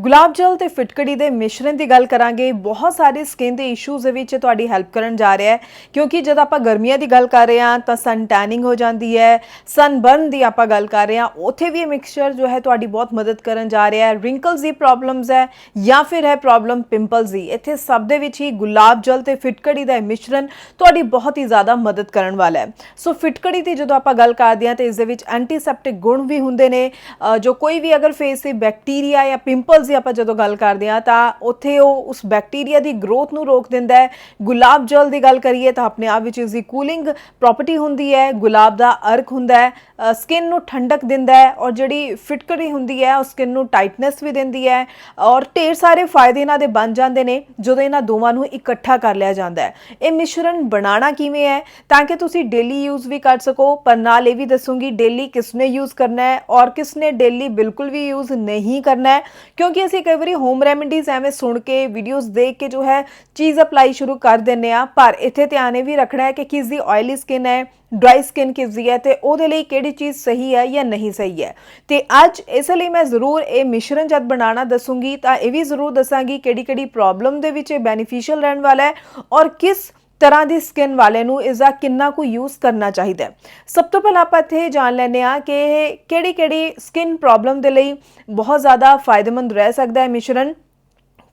ਗੁਲਾਬ ਜਲ ਤੇ ਫਿਟਕੜੀ ਦੇ ਮਿਸ਼ਰਣ ਦੀ ਗੱਲ ਕਰਾਂਗੇ। ਬਹੁਤ ਸਾਰੇ ਸਕਿਨ ਦੇ ਇਸ਼ੂਜ਼ ਦੇ ਵਿੱਚ ਤੁਹਾਡੀ ਹੈਲਪ ਕਰਨ ਜਾ ਰਿਹਾ ਹੈ। ਕਿਉਂਕਿ ਜਦ ਆਪਾਂ ਗਰਮੀਆਂ ਦੀ ਗੱਲ ਕਰ ਰਹੇ ਹਾਂ ਤਾਂ ਸਨ ਟੈਨਿੰਗ ਹੋ ਜਾਂਦੀ ਹੈ ਸਨਬਰਨ ਦੀ ਆਪਾਂ ਗੱਲ ਕਰ ਰਹੇ ਹਾਂ। ਉੱਥੇ ਵੀ ਇਹ ਮਿਕਸਚਰ ਜੋ ਹੈ ਤੁਹਾਡੀ ਬਹੁਤ ਮਦਦ ਕਰਨ ਜਾ ਰਿਹਾ ਹੈ। ਰਿੰਕਲਸ ਦੀ ਪ੍ਰੋਬਲਮਸ ਹੈ ਜਾਂ ਫਿਰ ਹੈ ਪ੍ਰੋਬਲਮ ਪਿੰਪਲਸ ਦੀ। ਇੱਥੇ ਸਭ ਦੇ ਵਿੱਚ ਹੀ ਗੁਲਾਬ ਜਲ ਤੇ ਫਿਟਕੜੀ ਦਾ ਇਹ ਮਿਸ਼ਰਣ ਤੁਹਾਡੀ ਬਹੁਤ ਹੀ ਜ਼ਿਆਦਾ ਮਦਦ ਕਰਨ ਵਾਲਾ ਹੈ। ਸੋ ਫਿਟਕੜੀ ਦੀ ਜਦੋਂ ਆਪਾਂ ਗੱਲ ਕਰਦੇ ਹਾਂ ਤੇ ਇਸ ਦੇ ਵਿੱਚ ਐਂਟੀਸੈਪਟਿਕ ਗੁਣ ਵੀ ਹੁੰਦੇ ਨੇ। ਅ, ਜੋ ਕੋਈ ਵੀ ਅਗਰ ਫੇਸ ਤੇ ਬੈਕਟੀਰੀਆ ਜਾਂ ਪਿੰਪਲਸ ਦੀ ਆਪਾਂ ਜਦੋਂ ਗੱਲ ਕਰਦੇ ਹਾਂ, ਤਾਂ ਉੱਥੇ ਉਹ ਉਸ ਬੈਕਟੀਰੀਆ ਦੀ ਗਰੋਥ ਨੂੰ ਰੋਕ ਦਿੰਦਾ ਹੈ। ਗੁਲਾਬ ਜਲ ਦੀ ਗੱਲ ਕਰੀਏ ਤਾਂ ਆਪਣੇ ਆਪ ਵਿੱਚ ਇਸ ਦੀ ਕੂਲਿੰਗ ਪ੍ਰਾਪਰਟੀ ਹੁੰਦੀ ਹੈ। ਗੁਲਾਬ ਦਾ ਅਰਕ ਹੁੰਦਾ ਹੈ ਸਕਿਨ ਨੂੰ ਠੰਡਕ ਦਿੰਦਾ ਹੈ ਔਰ ਜਿਹੜੀ ਫਿਟਕੜੀ ਹੁੰਦੀ ਹੈ, ਉਹ ਸਕਿਨ ਨੂੰ ਟਾਈਟਨੈਸ ਵੀ ਦਿੰਦੀ ਹੈ ਔਰ ਢੇਰ ਸਾਰੇ ਫਾਇਦੇ ਇਹਨਾਂ ਦੇ ਬਣ ਜਾਂਦੇ ਨੇ ਜਦੋਂ ਇਹਨਾਂ ਦੋਵਾਂ ਨੂੰ ਇਕੱਠਾ ਕਰ ਲਿਆ ਜਾਂਦਾ ਹੈ। ਇਹ ਮਿਸ਼ਰਣ ਬਣਾਉਣਾ ਕਿਵੇਂ ਹੈ? ਤਾਂ ਕਿ ਤੁਸੀਂ ਡੇਲੀ ਯੂਜ਼ ਵੀ ਕਰ ਸਕੋ, ਪਰ ਨਾਲ ਇਹ ਵੀ ਦੱਸੂਗੀ ਡੇਲੀ ਕਿਸਨੇ ਯੂਜ਼ ਕਰਨਾ ਹੈ ਔਰ ਕਿਸਨੇ ਡੇਲੀ ਬਿਲਕੁਲ ਵੀ ਯੂਜ਼ ਨਹੀਂ ਕਰਨਾ ਹੈ। ਕਿਉਂਕਿ ਕਿਉਂਕਿ ਅਸੀਂ ਕਈ ਵਾਰੀ ਹੋਮ ਰੈਮਡੀਜ਼ ਐਵੇਂ ਸੁਣ ਕੇ ਵੀਡੀਓਜ਼ ਦੇਖ ਕੇ ਜੋ ਹੈ ਚੀਜ਼ ਅਪਲਾਈ ਸ਼ੁਰੂ ਕਰ ਦਿੰਨੇ ਆ ਪਰ ਇੱਥੇ ਧਿਆਨ ਇਹ ਵੀ ਰੱਖਣਾ ਹੈ ਕਿ ਕਿਸ ਦੀ ਆਇਲੀ ਸਕਿਨ ਹੈ ਡਰਾਈ ਸਕਿਨ ਕਿਸ ਦੀ ਹੈ ਤੇ ਉਹਦੇ ਲਈ ਕਿਹੜੀ ਚੀਜ਼ ਸਹੀ ਹੈ ਜਾਂ ਨਹੀਂ ਸਹੀ ਹੈ। ਤੇ ਅੱਜ ਇਸ ਲਈ ਮੈਂ ਜ਼ਰੂਰ ਇਹ ਮਿਸ਼ਰਣ ਜਦ ਬਣਾਉਣਾ ਦੱਸੂਗੀ ਤਾਂ ਇਹ ਵੀ ਜ਼ਰੂਰ ਦੱਸਾਂਗੀ ਕਿਹੜੀ ਕਿਹੜੀ ਪ੍ਰੋਬਲਮ ਦੇ ਵਿੱਚ ਇਹ ਬੈਨੀਫੀਸ਼ੀਅਲ ਰਹਿਣ ਵਾਲਾ ਹੈ ਔਰ ਕਿਸ ਤਰ੍ਹਾਂ ਦੀ ਸਕਿਨ ਵਾਲੇ ਨੂੰ ਇਸ ਦਾ ਕਿੰਨਾ ਕੁ ਯੂਜ਼ ਕਰਨਾ ਚਾਹੀਦਾ ਹੈ। ਸਭ ਤੋਂ ਪਹਿਲਾਂ ਆਪਾਂ ਇੱਥੇ ਜਾਣ ਲੈਂਦੇ ਆ ਕਿ ਇਹ ਕਿਹੜੀ ਕਿਹੜੀ ਸਕਿਨ ਪ੍ਰੋਬਲਮ ਦੇ ਲਈ ਬਹੁਤ ਜ਼ਿਆਦਾ ਫਾਇਦੇਮੰਦ ਰਹਿ ਸਕਦਾ ਹੈ ਮਿਸ਼ਰਣ।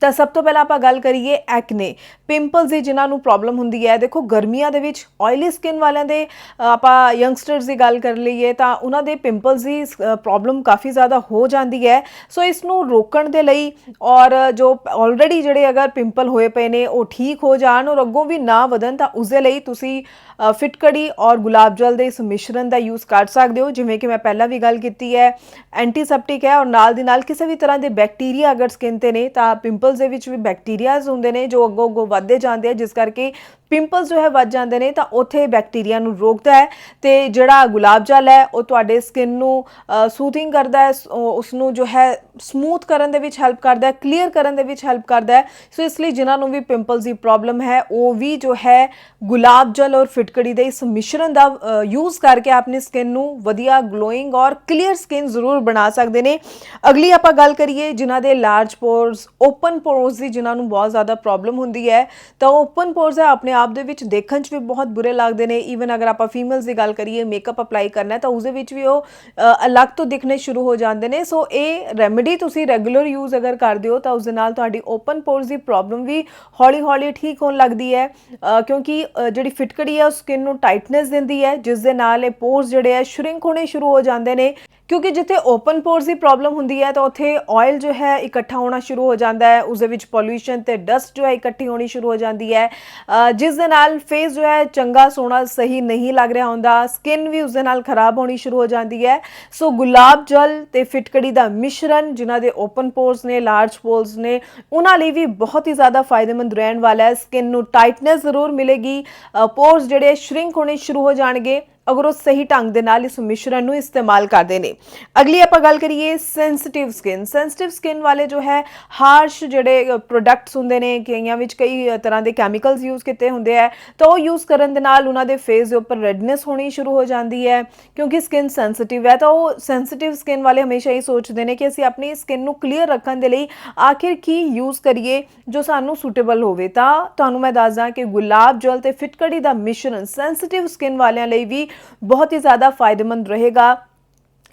ਤਾਂ ਸਭ ਤੋਂ ਪਹਿਲਾਂ ਆਪਾਂ ਗੱਲ ਕਰੀਏ ਐਕਨੇ ਪਿੰਪਲਸ ਦੀ ਜਿਨ੍ਹਾਂ ਨੂੰ ਪ੍ਰੋਬਲਮ ਹੁੰਦੀ ਹੈ, ਦੇਖੋ ਗਰਮੀਆਂ ਦੇ ਵਿੱਚ ਆਇਲੀ ਸਕਿਨ ਵਾਲਿਆਂ ਦੇ ਆਪਾਂ ਯੰਗਸਟਰਸ ਦੀ ਗੱਲ ਕਰ ਲਈਏ ਤਾਂ ਉਹਨਾਂ ਦੇ ਪਿੰਪਲਸ ਦੀ ਪ੍ਰੋਬਲਮ ਕਾਫੀ ਜ਼ਿਆਦਾ ਹੋ ਜਾਂਦੀ ਹੈ। ਸੋ ਇਸ ਨੂੰ ਰੋਕਣ ਦੇ ਲਈ ਔਰ ਜੋ ਆਲਰੇਡੀ ਜਿਹੜੇ ਅਗਰ ਪਿੰਪਲ ਹੋਏ ਪਏ ਨੇ, ਉਹ ਠੀਕ ਹੋ ਜਾਣ ਔਰ ਅੱਗੋਂ ਵੀ ਨਾ ਵਧਣ ਤਾਂ ਉਸ ਦੇ ਲਈ ਤੁਸੀਂ ਫਿਟਕੜੀ ਔਰ ਗੁਲਾਬ ਜਲ ਦੇ ਇਸ ਮਿਸ਼ਰਣ ਦਾ ਯੂਜ਼ ਕਰ ਸਕਦੇ ਹੋ। ਜਿਵੇਂ ਕਿ ਮੈਂ ਪਹਿਲਾਂ ਵੀ ਗੱਲ ਕੀਤੀ ਹੈ ਐਂਟੀਸੈਪਟਿਕ ਹੈ ਔਰ ਨਾਲ ਦੀ ਨਾਲ ਕਿਸੇ ਵੀ ਤਰ੍ਹਾਂ ਦੇ ਬੈਕਟੀਰੀਆ ਅਗਰ ਸਕਿਨ ਤੇ ਨੇ ਤਾਂ ਪਿੰਪਲ ਪਿੰਪਲਸ ਦੇ ਵਿੱਚ ਵੀ ਬੈਕਟੀਰੀਆਜ਼ ਹੁੰਦੇ ਨੇ ਜੋ ਅੱਗੋਂ ਅੱਗੋਂ ਵੱਧਦੇ ਜਾਂਦੇ ਆ, ਜਿਸ ਕਰਕੇ ਪਿੰਪਲਸ ਜੋ ਹੈ ਵੱਧ ਜਾਂਦੇ ਨੇ ਤਾਂ ਉੱਥੇ ਬੈਕਟੀਰੀਆ ਨੂੰ ਰੋਕਦਾ ਹੈ ਤੇ ਜਿਹੜਾ ਗੁਲਾਬ ਜਲ ਹੈ, ਉਹ ਤੁਹਾਡੇ ਸਕਿਨ ਨੂੰ ਸੂਥਿੰਗ ਕਰਦਾ ਹੈ ਉਸ ਨੂੰ ਜੋ ਹੈ ਸਮੂਥ ਕਰਨ ਦੇ ਵਿੱਚ ਹੈਲਪ ਕਰਦਾ ਹੈ ਕਲੀਅਰ ਕਰਨ ਦੇ ਵਿੱਚ ਹੈਲਪ ਕਰਦਾ ਹੈ। ਸੋ ਇਸ ਲਈ ਜਿਨ੍ਹਾਂ ਨੂੰ ਵੀ ਪਿੰਪਲਸ ਦੀ ਪ੍ਰੋਬਲਮ ਹੈ, ਉਹ ਵੀ ਜੋ ਹੈ ਗੁਲਾਬ ਜਲ ਔਰ ਫਿਟਕੜੀ ਦੇ ਇਸ ਮਿਸ਼ਰਣ ਦਾ ਯੂਜ਼ ਕਰਕੇ ਆਪਣੀ ਸਕਿਨ ਨੂੰ ਵਧੀਆ ਗਲੋਇੰਗ ਔਰ ਕਲੀਅਰ ਸਕਿਨ ਜ਼ਰੂਰ ਬਣਾ ਸਕਦੇ ਨੇ। ਅਗਲੀ ਆਪਾਂ ਗੱਲ ਕਰੀਏ ਜਿਨ੍ਹਾਂ ਦੇ ਲਾਰਜ ਪੋਰਸ ਓਪਨ ਪੋਰਸ ਦੀ ਜਿਨ੍ਹਾਂ ਨੂੰ ਬਹੁਤ ਜ਼ਿਆਦਾ ਪ੍ਰੋਬਲਮ ਹੁੰਦੀ ਹੈ, ਤਾਂ ਓਪਨ ਪੋਰਸ ਹੈ ਆਪਣੇ ਆਪ ਦੇ ਵਿੱਚ ਦੇਖਣ 'ਚ ਵੀ ਬਹੁਤ ਬੁਰੇ ਲੱਗਦੇ ਨੇ। ਈਵਨ ਅਗਰ ਆਪਾਂ ਫੀਮੇਲਸ ਦੀ ਗੱਲ ਕਰੀਏ ਮੇਕਅਪ ਅਪਲਾਈ ਕਰਨਾ ਤਾਂ ਉਸ ਦੇ ਵਿੱਚ ਵੀ ਉਹ ਅਲੱਗ ਤੋਂ ਦਿਖਣੇ ਸ਼ੁਰੂ ਹੋ ਜਾਂਦੇ ਨੇ। ਸੋ ਇਹ ਰੈਮੇਡੀ ਤੁਸੀਂ ਰੈਗੂਲਰ ਯੂਜ਼ ਅਗਰ ਕਰਦੇ ਹੋ ਤਾਂ ਉਸ ਦੇ ਨਾਲ ਤੁਹਾਡੀ ਓਪਨ ਪੋਰਸ ਦੀ ਪ੍ਰੋਬਲਮ ਵੀ ਹੌਲੀ-ਹੌਲੀ ਠੀਕ ਹੋਣ ਲੱਗਦੀ ਹੈ। ਕਿਉਂਕਿ ਜਿਹੜੀ ਫਿਟਕੜੀ ਹੈ ਉਹ ਸਕਿਨ ਨੂੰ ਟਾਈਟਨੈਸ ਦਿੰਦੀ ਹੈ ਜਿਸ ਦੇ ਨਾਲ ਇਹ ਪੋਰਸ ਜਿਹੜੇ ਹੈ ਸ਼ਰਿੰਕ ਹੋਣੇ ਸ਼ੁਰੂ ਹੋ ਜਾਂਦੇ ਨੇ। ਕਿਉਂਕਿ ਜਿੱਥੇ ਓਪਨ ਪੋਰਸ ਦੀ ਪ੍ਰੋਬਲਮ ਹੁੰਦੀ ਹੈ ਤਾਂ ਉੱਥੇ ਆਇਲ ਜੋ ਹੈ ਇਕੱਠਾ ਹੋਣਾ ਸ਼ੁਰੂ ਹੋ ਜਾਂਦਾ ਹੈ ਉਸ ਦੇ ਵਿੱਚ ਪੋਲੂਸ਼ਨ ਤੇ ਡਸਟ ਜੋ ਹੈ ਇਕੱਠੀ ਹੋਣੀ ਸ਼ੁਰੂ ਹੋ ਜਾਂਦੀ ਹੈ। ਜਿਸ ਦੇ ਨਾਲ ਫੇਸ ਜੋ ਹੈ ਚੰਗਾ, ਸੋਹਣਾ, ਸਹੀ ਨਹੀਂ ਲੱਗ ਰਿਹਾ ਹੁੰਦਾ ਸਕਿਨ ਵੀ ਉਸ ਦੇ ਨਾਲ ਖਰਾਬ ਹੋਣੀ ਸ਼ੁਰੂ ਹੋ ਜਾਂਦੀ ਹੈ। ਸੋ ਗੁਲਾਬ ਜਲ ਤੇ ਫਿਟਕੜੀ ਦਾ ਮਿਸ਼ਰਣ, ਜਿਨ੍ਹਾਂ ਦੇ ਓਪਨ ਪੋਰਸ ਨੇ ਲਾਰਜ ਪੋਰਸ ਨੇ, ਉਹਨਾਂ ਲਈ ਵੀ ਬਹੁਤ ਹੀ ਜ਼ਿਆਦਾ ਫਾਇਦੇਮੰਦ ਰਹਿਣ ਵਾਲਾ ਹੈ। ਸਕਿਨ ਨੂੰ ਟਾਈਟਨੈਸ ਜ਼ਰੂਰ ਮਿਲੇਗੀ। ਪੋਰਸ ਜਿਹੜੇ ਸ਼ਰਿੰਕ ਹੋਣੇ ਸ਼ੁਰੂ ਹੋ ਜਾਣਗੇ। ਅਗਰ ਉਹ ਸਹੀ ਢੰਗ ਦੇ ਨਾਲ ਇਸ ਮਿਸ਼ਰਣ ਨੂੰ ਇਸਤੇਮਾਲ ਕਰਦੇ ਨੇ। ਅਗਲੀ ਆਪਾਂ ਗੱਲ ਕਰੀਏ ਸੈਂਸਿਟਿਵ ਸਕਿਨ ਸੈਂਸਿਟਿਵ ਸਕਿਨ ਵਾਲੇ ਜੋ ਹੈ ਹਾਰਸ਼ ਜਿਹੜੇ ਪ੍ਰੋਡਕਟਸ ਹੁੰਦੇ ਨੇ, ਕਈਆਂ ਵਿੱਚ ਕਈ ਤਰ੍ਹਾਂ ਦੇ ਕੈਮੀਕਲਸ ਯੂਜ਼ ਕੀਤੇ ਹੁੰਦੇ ਆ। ਤਾਂ ਉਹ ਯੂਜ਼ ਕਰਨ ਦੇ ਨਾਲ ਉਹਨਾਂ ਦੇ ਫੇਸ ਦੇ ਉੱਪਰ ਰੈਡਨੈਸ ਹੋਣੀ ਸ਼ੁਰੂ ਹੋ ਜਾਂਦੀ ਹੈ, ਕਿਉਂਕਿ ਸਕਿਨ ਸੈਂਸਿਟਿਵ ਹੈ। ਤਾਂ ਉਹ ਸੈਂਸਿਟਿਵ ਸਕਿਨ ਵਾਲੇ ਹਮੇਸ਼ਾ ਹੀ ਸੋਚਦੇ ਨੇ ਕਿ ਅਸੀਂ ਆਪਣੀ ਸਕਿਨ ਨੂੰ ਕਲੀਅਰ ਰੱਖਣ ਦੇ ਲਈ ਆਖਿਰ ਕੀ ਯੂਜ਼ ਕਰੀਏ ਜੋ ਸਾਨੂੰ ਸੂਟੇਬਲ ਹੋਵੇ। ਤਾਂ ਤੁਹਾਨੂੰ ਮੈਂ ਦੱਸਦਾ ਕਿ ਗੁਲਾਬ ਜਲ ਤੇ ਫਿਟਕੜੀ ਦਾ ਮਿਸ਼ਰਣ ਸੈਂਸਿਟਿਵ ਸਕਿਨ ਵਾਲਿਆਂ ਲਈ ਵੀ ਬਹੁਤ ਹੀ ਜ਼ਿਆਦਾ ਫਾਇਦੇਮੰਦ ਰਹੇਗਾ।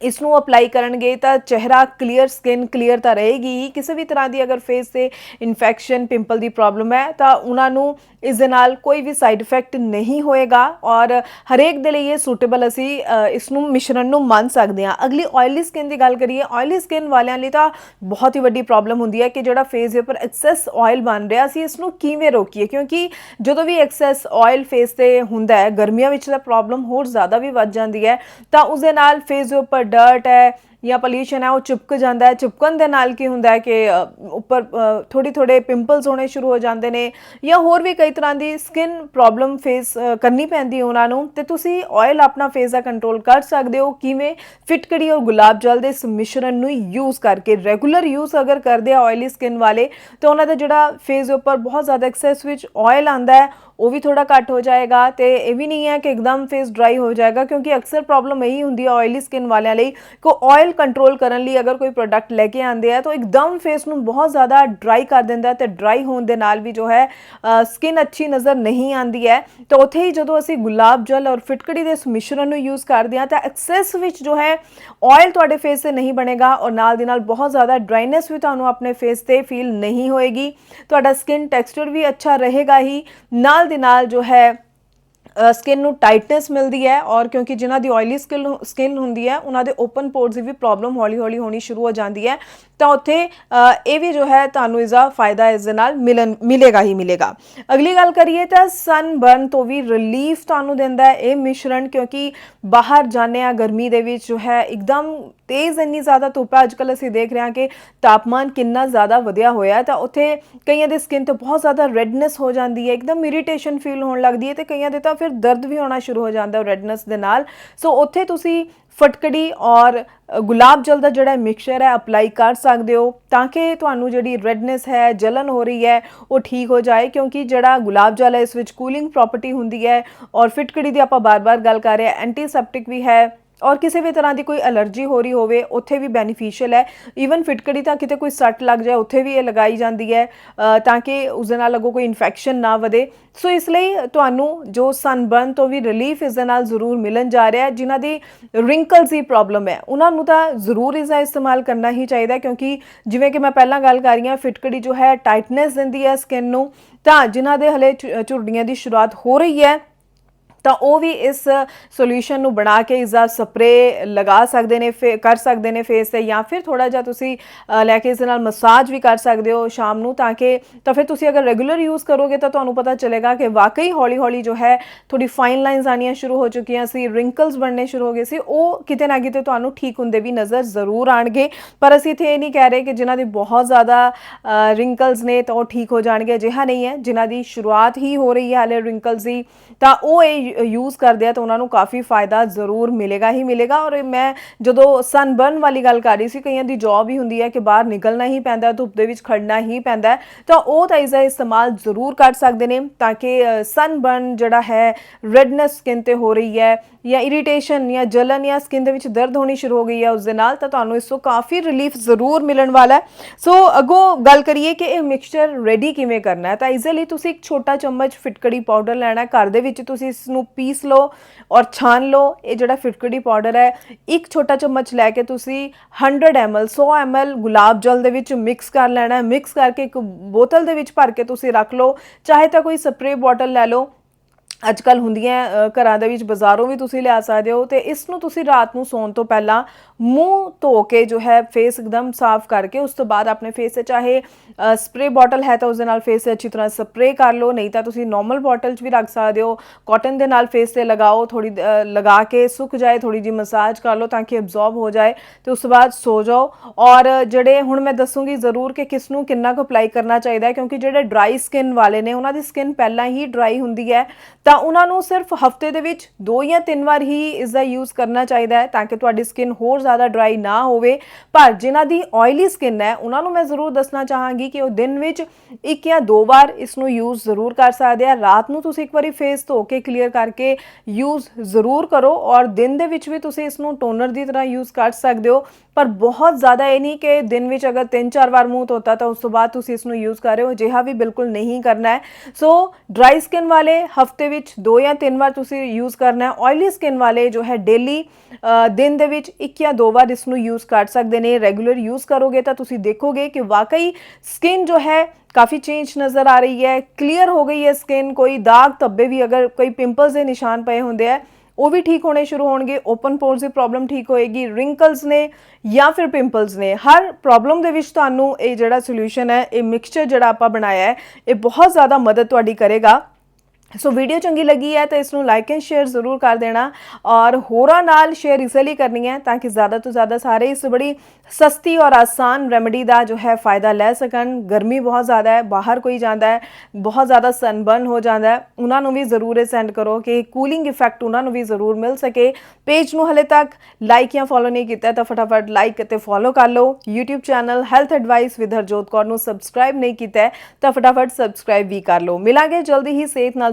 ਇਸ ਨੂੰ ਅਪਲਾਈ ਕਰਨਗੇ ਤਾਂ ਚਿਹਰਾ ਕਲੀਅਰ ਸਕਿਨ ਕਲੀਅਰ ਤਾਂ ਰਹੇਗੀ ਹੀ। ਕਿਸੇ ਵੀ ਤਰ੍ਹਾਂ ਦੀ ਅਗਰ ਫੇਸ ਤੇ ਇਨਫੈਕਸ਼ਨ ਪਿੰਪਲ ਦੀ ਪ੍ਰੋਬਲਮ ਹੈ ਤਾਂ ਉਹਨਾਂ ਨੂੰ ਇਸ ਦੇ ਨਾਲ ਕੋਈ ਵੀ ਸਾਈਡ ਇਫੈਕਟ ਨਹੀਂ ਹੋਏਗਾ ਔਰ ਹਰੇਕ ਦੇ ਲਈ ਇਹ ਸੂਟੇਬਲ ਅਸੀਂ ਅ, ਇਸ ਨੂੰ ਮਿਸ਼ਰਣ ਨੂੰ ਮੰਨ ਸਕਦੇ ਹਾਂ। ਅਗਲੀ ਆਇਲੀ ਸਕਿਨ ਦੀ ਗੱਲ ਕਰੀਏ ਆਇਲੀ ਸਕਿਨ ਵਾਲਿਆਂ ਲਈ ਤਾਂ ਬਹੁਤ ਹੀ ਵੱਡੀ ਪ੍ਰੋਬਲਮ ਹੁੰਦੀ ਹੈ ਕਿ ਜਿਹੜਾ ਫੇਸ ਦੇ ਉੱਪਰ ਐਕਸੈਸ ਆਇਲ ਬਣ ਰਿਹਾ ਅਸੀਂ ਇਸ ਨੂੰ ਕਿਵੇਂ ਰੋਕੀਏ? ਕਿਉਂਕਿ ਜਦੋਂ ਵੀ ਐਕਸੈਸ ਆਇਲ ਫੇਸ ਤੇ ਹੁੰਦਾ ਹੈ ਗਰਮੀਆਂ ਵਿੱਚ ਤਾਂ ਪ੍ਰੋਬਲਮ ਹੋਰ ਜ਼ਿਆਦਾ ਵੀ ਵੱਧ ਜਾਂਦੀ ਹੈ ਤਾਂ ਉਸ ਦੇ ਨਾਲ ਫੇਸ ਦੇ ਉੱਪਰ ਡਰਟ ਹੈ। ਜਾਂ ਪੋਲਿਊਸ਼ਨ ਹੈ, ਉਹ ਚਿਪਕ ਜਾਂਦਾ ਹੈ। ਚਿਪਕਣ ਦੇ ਨਾਲ ਕੀ ਹੁੰਦਾ ਹੈ ਕਿ ਉੱਪਰ ਥੋੜੀ ਥੋੜੇ ਪਿੰਪਲਸ ਹੋਣੇ ਸ਼ੁਰੂ ਹੋ ਜਾਂਦੇ ਨੇ ਜਾਂ ਹੋਰ ਵੀ ਕਈ ਤਰ੍ਹਾਂ ਦੀ ਸਕਿਨ ਪ੍ਰੋਬਲਮ ਫੇਸ ਕਰਨੀ ਪੈਂਦੀ ਉਹਨਾਂ ਨੂੰ। ਤੇ ਤੁਸੀਂ ਆਇਲ ਆਪਣਾ ਫੇਸ ਦਾ ਕੰਟਰੋਲ ਕਰ ਸਕਦੇ ਹੋ। ਕਿਵੇਂ? ਫਿਟਕੜੀ ਔਰ ਗੁਲਾਬ ਜਲ ਦੇ ਇਸ ਮਿਸ਼ਰਣ ਨੂੰ ਯੂਜ਼ ਕਰਕੇ ਰੈਗੂਲਰ ਯੂਜ਼ ਅਗਰ ਕਰਦੇ ਆ ਆਇਲੀ ਸਕਿਨ ਵਾਲੇ, ਤਾਂ ਉਹਨਾਂ ਦਾ ਜਿਹੜਾ ਫੇਸ ਦੇ ਉੱਪਰ ਬਹੁਤ ਜ਼ਿਆਦਾ ਐਕਸੈਸ ਵਿੱਚ ਆਇਲ ਆਂਦਾ ਹੈ, ਉਹ ਵੀ ਥੋੜਾ ਘੱਟ ਹੋ ਜਾਏਗਾ। ਤੇ ਇਹ ਵੀ ਨਹੀਂ ਹੈ ਕਿ ਇੱਕਦਮ ਫੇਸ ਡਰਾਈ ਹੋ ਜਾਏਗਾ, ਕਿਉਂਕਿ ਅਕਸਰ ਪ੍ਰੋਬਲਮ ਇਹੀ ਹੁੰਦੀ ਹੈ ਆਇਲੀ ਸਕਿਨ ਵਾਲਿਆਂ ਲਈ ਕਿ ਆਇਲ ਕੰਟਰੋਲ ਕਰਨ ਲਈ ਅਗਰ ਕੋਈ ਪ੍ਰੋਡਕਟ ਲੈ ਕੇ ਆਉਂਦੇ ਆ, ਤਾਂ ਇੱਕਦਮ ਫੇਸ ਨੂੰ ਬਹੁਤ ਜ਼ਿਆਦਾ ਡਰਾਈ ਕਰ ਦਿੰਦਾ ਹੈ ਤੇ ਡਰਾਈ ਹੋਣ ਦੇ ਨਾਲ ਵੀ ਜੋ ਹੈ ਸਕਿਨ ਅੱਛੀ ਨਜ਼ਰ ਨਹੀਂ ਆਉਂਦੀ ਹੈ। ਤਾਂ ਉੱਥੇ ਹੀ ਜਦੋਂ ਅਸੀਂ ਗੁਲਾਬ ਜਲ ਔਰ ਫਿਟਕੜੀ ਦੇ ਇਸ ਮਿਸ਼ਰਣ ਨੂੰ ਯੂਜ਼ ਕਰਦੇ ਹਾਂ, ਤਾਂ ਐਕਸੈਸ ਵਿੱਚ ਜੋ ਹੈ ਆਇਲ ਤੁਹਾਡੇ ਫੇਸ ਤੇ ਨਹੀਂ ਬਣੇਗਾ ਔਰ ਨਾਲ ਦੀ ਨਾਲ ਬਹੁਤ ਜ਼ਿਆਦਾ ਡਰਾਈਨੈਸ ਵੀ ਤੁਹਾਨੂੰ ਆਪਣੇ ਫੇਸ ਤੇ ਫੀਲ ਨਹੀਂ ਹੋਏਗੀ। ਤੁਹਾਡਾ ਸਕਿਨ ਟੈਕਸਚਰ ਵੀ ਅੱਛਾ ਰਹੇਗਾ ਹੀ। ਨਾਲ ਦੀ ਨਾਲ ਜੋ ਹੈ ਸਕਿਨ ਨੂੰ ਟਾਈਟਨੈਸ ਮਿਲਦੀ ਹੈ ਔਰ ਕਿਉਂਕਿ ਜਿਨ੍ਹਾਂ ਦੀ ਆਇਲੀ ਸਕਿਨ ਸਕਿਨ ਹੁੰਦੀ ਹੈ, ਉਹਨਾਂ ਦੇ ਓਪਨ ਪੋਰਸ ਦੀ ਵੀ ਪ੍ਰੋਬਲਮ ਹੌਲੀ ਹੌਲੀ ਹੋਣੀ ਸ਼ੁਰੂ ਹੋ ਜਾਂਦੀ ਹੈ। ਤਾਂ ਉੱਥੇ ਇਹ ਵੀ ਜੋ ਹੈ ਤੁਹਾਨੂੰ ਇਸਦਾ ਫਾਇਦਾ ਇਸ ਦੇ ਨਾਲ ਮਿਲਣ ਮਿਲੇਗਾ ਹੀ ਮਿਲੇਗਾ। ਅਗਲੀ ਗੱਲ ਕਰੀਏ ਤਾਂ ਸਨ ਬਰਨ ਤੋਂ ਵੀ ਰਿਲੀਫ ਤੁਹਾਨੂੰ ਦਿੰਦਾ ਹੈ ਇਹ ਮਿਸ਼ਰਣ ਕਿਉਂਕਿ ਬਾਹਰ ਜਾਂਦੇ ਆ ਗਰਮੀ ਦੇ ਵਿੱਚ ਜੋ ਹੈ ਇੱਕਦਮ ਤੇਜ਼ ਇੰਨੀ ਜ਼ਿਆਦਾ ਧੁੱਪ ਹੈ। ਅੱਜਕੱਲ ਅਸੀਂ ਦੇਖ ਰਹੇ ਹਾਂ ਕਿ ਤਾਪਮਾਨ ਕਿੰਨਾ ਜ਼ਿਆਦਾ ਵਧਿਆ ਹੋਇਆ ਹੈ। ਤਾਂ ਉੱਥੇ ਕਈਆਂ ਦੇ ਸਕਿਨ ਤੇ ਬਹੁਤ ਜ਼ਿਆਦਾ ਰੈਡਨੈਸ ਹੋ ਜਾਂਦੀ ਹੈ, ਇੱਕਦਮ ਇਰੀਟੇਸ਼ਨ ਫੀਲ ਹੋਣ ਲੱਗਦੀ ਹੈ ਤੇ ਕਈਆਂ ਦੇ ਤਾਂ ਫਿਰ ਦਰਦ ਵੀ ਹੋਣਾ ਸ਼ੁਰੂ ਹੋ ਜਾਂਦਾ ਹੈ ਰੈਡਨੈਸ ਦੇ ਨਾਲ। ਸੋ ਉੱਥੇ ਤੁਸੀਂ ਫਟਕੜੀ ਔਰ ਗੁਲਾਬ ਜਲ ਦਾ ਜਿਹੜਾ ਮਿਕਸਚਰ ਹੈ ਅਪਲਾਈ ਕਰ ਸਕਦੇ ਹੋ ਤਾਂ ਕਿ ਤੁਹਾਨੂੰ ਜਿਹੜੀ ਰੈਡਨੈਸ ਹੈ, ਜਲਨ ਹੋ ਰਹੀ ਹੈ, ਉਹ ਠੀਕ ਹੋ ਜਾਏ। ਕਿਉਂਕਿ ਜਿਹੜਾ ਗੁਲਾਬ ਜਲ ਹੈ, ਇਸ ਵਿੱਚ ਕੂਲਿੰਗ ਪ੍ਰੋਪਰਟੀ ਹੁੰਦੀ ਹੈ ਔਰ ਫਿਟਕੜੀ ਦੀ ਆਪਾਂ ਬਾਰ-ਬਾਰ ਗੱਲ ਕਰ ਰਹੇ ਹਾਂ ਐਂਟੀਸੈਪਟਿਕ ਵੀ ਹੈ। ਔਰ ਕਿਸੇ ਵੀ ਤਰ੍ਹਾਂ ਦੀ ਕੋਈ ਅਲਰਜੀ ਹੋ ਰਹੀ ਹੋਵੇ, ਉੱਥੇ ਵੀ ਬੈਨੀਫੀਸ਼ੀਅਲ ਹੈ। ਈਵਨ ਫਿਟਕੜੀ ਤਾਂ ਕਿਤੇ ਕੋਈ ਸੱਟ ਲੱਗ ਜਾਏ, ਉੱਥੇ ਵੀ ਇਹ ਲਗਾਈ ਜਾਂਦੀ ਹੈ ਤਾਂ ਕਿ ਉਸ ਦੇ ਨਾਲ ਅੱਗੋਂ ਕੋਈ ਇਨਫੈਕਸ਼ਨ ਨਾ ਵਧੇ। ਸੋ ਇਸ ਲਈ ਤੁਹਾਨੂੰ ਜੋ ਸਨਬਰਨ ਤੋਂ ਵੀ ਰਿਲੀਫ ਇਸ ਦੇ ਨਾਲ ਜ਼ਰੂਰ ਮਿਲਣ ਜਾ ਰਿਹਾ ਹੈ, ਜਿਨ੍ਹਾਂ ਦੀ ਰਿੰਕਲਸ ਦੀ ਪ੍ਰੋਬਲਮ ਹੈ, ਉਹਨਾਂ ਨੂੰ ਤਾਂ ਜ਼ਰੂਰ ਇਸ ਦਾ ਇਸਤੇਮਾਲ ਕਰਨਾ ਹੀ ਚਾਹੀਦਾ ਕਿਉਂਕਿ ਜਿਵੇਂ ਕਿ ਮੈਂ ਪਹਿਲਾਂ ਗੱਲ ਕਰ ਰਹੀ ਹਾਂ, ਫਿਟਕੜੀ ਜੋ ਹੈ ਟਾਈਟਨੈਸ ਦਿੰਦੀ ਹੈ ਸਕਿਨ ਨੂੰ, ਤਾਂ ਜਿਨ੍ਹਾਂ ਦੇ ਹਲੇ ਝੁ- ਝੁਰੜੀਆਂ ਦੀ ਸ਼ੁਰੂਆਤ ਹੋ ਰਹੀ ਹੈ ਤਾਂ ਉਹ ਵੀ ਇਸ ਸੋਲੂਸ਼ਨ ਨੂੰ ਬਣਾ ਕੇ ਇਸ ਦਾ ਸਪਰੇ ਲਗਾ ਸਕਦੇ ਨੇ, ਫੇ- ਕਰ ਸਕਦੇ ਨੇ ਫੇਸ ਤੇ ਜਾਂ ਫਿਰ ਥੋੜਾ ਜਿਹਾ ਤੁਸੀਂ ਲੈ ਕੇ ਇਸ ਨਾਲ ਮਸਾਜ ਵੀ ਕਰ ਸਕਦੇ ਹੋ ਸ਼ਾਮ ਨੂੰ ਤਾਂ ਕਿ, ਤਾਂ ਫਿਰ ਤੁਸੀਂ ਅਗਰ ਰੈਗੂਲਰ ਯੂਜ਼ ਕਰੋਗੇ ਤਾਂ ਤੁਹਾਨੂੰ ਪਤਾ ਚੱਲੇਗਾ ਕਿ ਵਾਕਈ ਹੌਲੀ ਹੌਲੀ ਜੋ ਹੈ ਥੋੜੀ ਫਾਈਨ ਲਾਈਨਸ ਆਣੀਆਂ ਸ਼ੁਰੂ ਹੋ ਚੁੱਕੀਆਂ ਸੀ ਰਿੰਕਲਸ ਬਣਨੇ ਸ਼ੁਰੂ ਹੋ ਗਏ ਸੀ, ਉਹ ਕਿਤੇ ਨਾ ਕਿਤੇ ਤੁਹਾਨੂੰ ਠੀਕ ਹੁੰਦੇ ਵੀ ਨਜ਼ਰ ਜ਼ਰੂਰ ਆਣਗੇ ਪਰ ਅਸੀਂ ਇੱਥੇ ਇਹ ਨਹੀਂ ਕਹਿ ਰਹੇ ਕਿ ਜਿਨ੍ਹਾਂ ਦੇ ਬਹੁਤ ਜ਼ਿਆਦਾ ਰਿੰਕਲਸ ਨੇ ਤਾਂ ਉਹ ਠੀਕ ਹੋ ਜਾਣਗੇ, ਅਜਿਹਾ ਨਹੀਂ ਹੈ। ਜਿਨ੍ਹਾਂ ਦੀ ਸ਼ੁਰੂਆਤ ਹੀ ਹੋ ਰਹੀ ਹੈ ਹਾਲੇ ਰਿੰਕਲਸ ਦੀ, ਤਾਂ ਉਹ ਇਹ ਯੂਜ਼ ਕਰਦੇ ਆ ਤਾਂ ਉਹਨਾਂ ਨੂੰ ਕਾਫੀ ਫਾਇਦਾ ਜ਼ਰੂਰ ਮਿਲੇਗਾ ਹੀ ਮਿਲੇਗਾ। ਔਰ ਮੈਂ ਜਦੋਂ ਸਨਬਰਨ ਵਾਲੀ ਗੱਲ ਕਰ ਰਹੀ ਸੀ, ਕਈਆਂ ਦੀ ਜੌਬ ਹੀ ਹੁੰਦੀ ਹੈ ਕਿ ਬਾਹਰ ਨਿਕਲਣਾ ਹੀ ਪੈਂਦਾ, ਧੁੱਪ ਦੇ ਵਿੱਚ ਖੜਨਾ ਹੀ ਪੈਂਦਾ ਤਾਂ ਉਹ ਤਾਂ ਇਸ ਦਾ ਇਸਤੇਮਾਲ ਜ਼ਰੂਰ ਕਰ ਸਕਦੇ ਨੇ ਤਾਂ ਕਿ ਸਨਬਰਨ ਜਿਹੜਾ ਹੈ ਰੈਡਨੈਸ ਸਕਿਨ ਤੇ ਹੋ ਰਹੀ ਹੈ। ਜਾਂ ਇਰੀਟੇਸ਼ਨ ਜਾਂ ਜਲਨ ਜਾਂ ਸਕਿਨ ਦੇ ਵਿੱਚ ਦਰਦ ਹੋਣੀ ਸ਼ੁਰੂ ਹੋ ਗਈ ਹੈ ਉਸ ਦੇ ਨਾਲ ਤਾਂ ਤੁਹਾਨੂੰ ਇਸ ਤੋਂ ਕਾਫੀ ਰਿਲੀਫ ਜ਼ਰੂਰ ਮਿਲਣ ਵਾਲਾ ਹੈ। ਸੋ ਅੱਗੋਂ ਗੱਲ ਕਰੀਏ ਕਿ ਇਹ ਮਿਕਸਚਰ ਰੈਡੀ ਕਿਵੇਂ ਕਰਨਾ ਹੈ, ਤਾਂ ਇਸ ਲਈ ਤੁਸੀਂ ਇੱਕ ਛੋਟਾ ਚਮਚ ਫਿਟਕੜੀ ਪਾਊਡਰ ਲੈਣਾ ਘਰ ਦੇ ਵਿੱਚ ਤੁਸੀਂ ਇਸ ਨੂੰ ਪੀਸ ਲਓ ਔਰ ਛਾਨ ਲਓ। ਇਹ ਜਿਹੜਾ ਫਿਟਕੜੀ ਪਾਊਡਰ ਹੈ, ਇੱਕ ਛੋਟਾ ਚਮਚ ਲੈ ਕੇ ਤੁਸੀਂ 100 ml 100 ml ਗੁਲਾਬ ਜਲ ਦੇ ਵਿੱਚ ਮਿਕਸ ਕਰ ਲੈਣਾ ਹੈ। ਮਿਕਸ ਕਰਕੇ ਇੱਕ ਬੋਤਲ ਦੇ ਵਿੱਚ ਭਰ ਕੇ ਤੁਸੀਂ ਰੱਖ ਲਓ। ਚਾਹੇ ਤਾਂ ਕੋਈ ਸਪਰੇ ਬੋਟਲ ਲੈ ਲਓ। ਅੱਜ ਕੱਲ ਹੁੰਦੀਆਂ ਅ, ਘਰਾਂ ਦੇ ਵਿੱਚ ਬਾਜ਼ਾਰੋਂ ਵੀ ਤੁਸੀਂ ਲਿਆ ਸਕਦੇ ਹੋ ਤੇ ਇਸ ਨੂੰ ਤੁਸੀਂ ਰਾਤ ਨੂੰ ਸੌਣ ਤੋਂ ਪਹਿਲਾਂ ਮੂੰਹ ਧੋ ਕੇ ਜੋ ਹੈ ਫੇਸ ਇੱਕਦਮ ਸਾਫ਼ ਕਰਕੇ ਉਸ ਤੋਂ ਬਾਅਦ ਆਪਣੇ ਫੇਸ ਤੇ ਚਾਹੇ ਸਪਰੇ ਬੋਟਲ ਹੈ ਤਾਂ ਉਸ ਦੇ ਨਾਲ ਫੇਸ ਤੇ ਅੱਛੀ ਤਰ੍ਹਾਂ ਸਪਰੇ ਕਰ ਲਓ ਨਹੀਂ ਤਾਂ ਤੁਸੀਂ ਨਾਰਮਲ ਬੋਟਲ 'ਚ ਵੀ ਰੱਖ ਸਕਦੇ ਹੋ। ਕਾਟਨ ਦੇ ਨਾਲ ਫੇਸ ਤੇ ਲਗਾਓ ਥੋੜੀ ਲਗਾ ਕੇ ਸੁੱਕ ਜਾਏ ਥੋੜੀ ਜੀ ਮਸਾਜ ਕਰ ਲਓ ਤਾਂ ਕਿ ਅਬਜ਼ੌਰਬ ਹੋ ਜਾਏ ਤੇ ਉਸ ਤੋਂ ਬਾਅਦ ਸੋ ਜਾਓ। ਔਰ ਜਿਹੜੇ ਹੁਣ ਮੈਂ ਦੱਸੂਗੀ ਜ਼ਰੂਰ ਕਿ ਕਿਸ ਨੂੰ ਕਿੰਨਾ ਕੁ ਅਪਲਾਈ ਕਰਨਾ ਚਾਹੀਦਾ ਹੈ ਕਿਉਂਕਿ ਜਿਹੜੇ ਡਰਾਈ ਸਕਿਨ ਵਾਲੇ ਨੇ ਉਹਨਾਂ ਦੀ ਸਕਿਨ ਪਹਿਲਾਂ ਹੀ ਡਰਾਈ ਹੁੰਦੀ ਹੈ ਤਾਂ ਉਹਨਾਂ ਨੂੰ ਸਿਰਫ ਹਫ਼ਤੇ ਦੇ ਵਿੱਚ ਦੋ ਜਾਂ ਤਿੰਨ ਵਾਰ ਹੀ ਇਸ ਦਾ ਯੂਜ਼ ਕਰਨਾ ਚਾਹੀਦਾ ਹੈ ਤਾਂ ਕਿ ਤੁਹਾਡੀ ਸਕਿਨ ਹੋਰ ਜ਼ਿਆਦਾ ਡਰਾਈ ਨਾ ਹੋਵੇ। ਪਰ ਜਿਨ੍ਹਾਂ ਦੀ ਆਇਲੀ ਸਕਿਨ ਹੈ, ਉਹਨਾਂ ਨੂੰ ਮੈਂ ਜ਼ਰੂਰ ਦੱਸਣਾ ਚਾਹਾਂਗੀ ਕਿ ਉਹ ਦਿਨ ਵਿੱਚ ਇੱਕ ਜਾਂ ਦੋ ਵਾਰ ਇਸ ਨੂੰ ਯੂਜ਼ ਜ਼ਰੂਰ ਕਰ ਸਕਦੇ ਆ। ਰਾਤ ਨੂੰ ਤੁਸੀਂ ਇੱਕ ਵਾਰੀ ਫੇਸ ਧੋ ਕੇ ਕਲੀਅਰ ਕਰਕੇ ਯੂਜ਼ ਜ਼ਰੂਰ ਕਰੋ ਔਰ ਦਿਨ ਦੇ ਵਿੱਚ ਵੀ ਤੁਸੀਂ ਇਸ ਨੂੰ ਟੋਨਰ ਦੀ ਤਰ੍ਹਾਂ ਯੂਜ਼ ਕਰ ਸਕਦੇ ਹੋ। ਪਰ ਬਹੁਤ ਜ਼ਿਆਦਾ ਇਹ ਨਹੀਂ ਕਿ ਦਿਨ ਵਿੱਚ ਅਗਰ 3-4 ਵਾਰ ਮੂੰਹ ਧੋਤਾ ਤਾਂ ਉਸ ਤੋਂ ਬਾਅਦ ਤੁਸੀਂ ਇਸ ਨੂੰ ਯੂਜ਼ ਕਰ ਰਹੇ ਹੋ, ਅਜਿਹਾ ਵੀ ਬਿਲਕੁਲ ਨਹੀਂ ਕਰਨਾ ਹੈ। ਸੋ ਡਰਾਈ ਸਕਿਨ ਵਾਲੇ ਹਫ਼ਤੇ ਵਿੱਚ ਦੋ ਜਾਂ ਤਿੰਨ ਵਾਰ ਤੁਸੀਂ ਯੂਜ਼ ਕਰਨਾ ਹੈ। ਆਇਲੀ ਸਕਿਨ ਵਾਲੇ ਜੋ ਹੈ ਡੇਲੀ ਦਿਨ ਦੇ ਵਿੱਚ ਇੱਕ ਜਾਂ ਦੋ ਵਾਰ ਇਸ ਨੂੰ ਯੂਜ਼ ਕਰ ਸਕਦੇ ਨੇ। ਰੈਗੂਲਰ ਯੂਜ਼ ਕਰੋਗੇ ਤਾਂ ਤੁਸੀਂ ਦੇਖੋਗੇ ਕਿ ਵਾਕਈ ਸਕਿਨ ਜੋ ਹੈ ਕਾਫੀ ਚੇਂਜ ਨਜ਼ਰ ਆ ਰਹੀ ਹੈ। ਕਲੀਅਰ ਹੋ ਗਈ ਹੈ ਸਕਿਨ ਕੋਈ ਦਾਗ, ਧੱਬੇ ਵੀ ਅਗਰ ਕੋਈ ਪਿੰਪਲਸ ਦੇ ਨਿਸ਼ਾਨ ਪਏ ਹੁੰਦੇ ਆ, ਉਹ ਵੀ ਠੀਕ ਹੋਣੇ ਸ਼ੁਰੂ ਹੋਣਗੇ। ਓਪਨ ਪੋਰਸ ਦੀ ਪ੍ਰੋਬਲਮ ਠੀਕ ਹੋਏਗੀ ਰਿੰਕਲਸ ਨੇ ਜਾਂ ਫਿਰ ਪਿੰਪਲਸ ਨੇ। ਹਰ ਪ੍ਰੋਬਲਮ ਦੇ ਵਿੱਚ ਤੁਹਾਨੂੰ ਇਹ ਜਿਹੜਾ ਸੋਲੂਸ਼ਨ ਹੈ, ਇਹ ਮਿਕਸਚਰ ਜਿਹੜਾ ਆਪਾਂ ਬਣਾਇਆ ਹੈ, ਇਹ ਬਹੁਤ ਜ਼ਿਆਦਾ ਮਦਦ ਤੁਹਾਡੀ ਕਰੇਗਾ। ਸੋ ਵੀਡੀਓ ਚੰਗੀ ਲੱਗੀ ਹੈ ਤਾਂ ਇਸ ਨੂੰ ਲਾਈਕ ਐਂਡ ਸ਼ੇਅਰ ਜ਼ਰੂਰ ਕਰ ਦੇਣਾ ਔਰ ਹੋਰਾਂ ਨਾਲ ਸ਼ੇਅਰ ਇਸ ਲਈ ਕਰਨੀ ਹੈ ਤਾਂ ਕਿ ਜ਼ਿਆਦਾ ਤੋਂ ਜ਼ਿਆਦਾ ਸਾਰੇ ਇਸ ਬੜੀ ਸਸਤੀ ਔਰ ਆਸਾਨ ਰੈਮੇਡੀ ਦਾ ਜੋ ਹੈ ਫਾਇਦਾ ਲੈ ਸਕਣ ਗਰਮੀ ਬਹੁਤ ਜ਼ਿਆਦਾ ਹੈ ਬਾਹਰ ਕੋਈ ਜਾਂਦਾ ਹੈ ਬਹੁਤ ਜ਼ਿਆਦਾ ਸਨਬਰਨ ਹੋ ਜਾਂਦਾ ਹੈ ਉਹਨਾਂ ਨੂੰ ਵੀ ਜ਼ਰੂਰ ਇਹ ਸੈਂਡ ਕਰੋ ਕਿ ਕੂਲਿੰਗ ਇਫੈਕਟ ਉਹਨਾਂ ਨੂੰ ਵੀ ਜ਼ਰੂਰ ਮਿਲ ਸਕੇ ਪੇਜ ਨੂੰ ਹਲੇ ਤੱਕ ਲਾਈਕ ਜਾਂ ਫੋਲੋ ਨਹੀਂ ਕੀਤਾ ਤਾਂ ਫਟਾਫਟ ਲਾਈਕ ਅਤੇ ਫੋਲੋ ਕਰ ਲਓ YouTube channel health advice with Harjot Kaur ਨੂੰ ਸਬਸਕ੍ਰਾਈਬ ਨਹੀਂ ਕੀਤਾ ਹੈ ਤਾਂ ਫਟਾਫਟ ਸਬਸਕ੍ਰਾਈਬ ਵੀ ਕਰ ਲਓ ਮਿਲਾਂਗੇ ਜਲਦੀ ਹੀ ਸਿਹਤ ਨਾਲ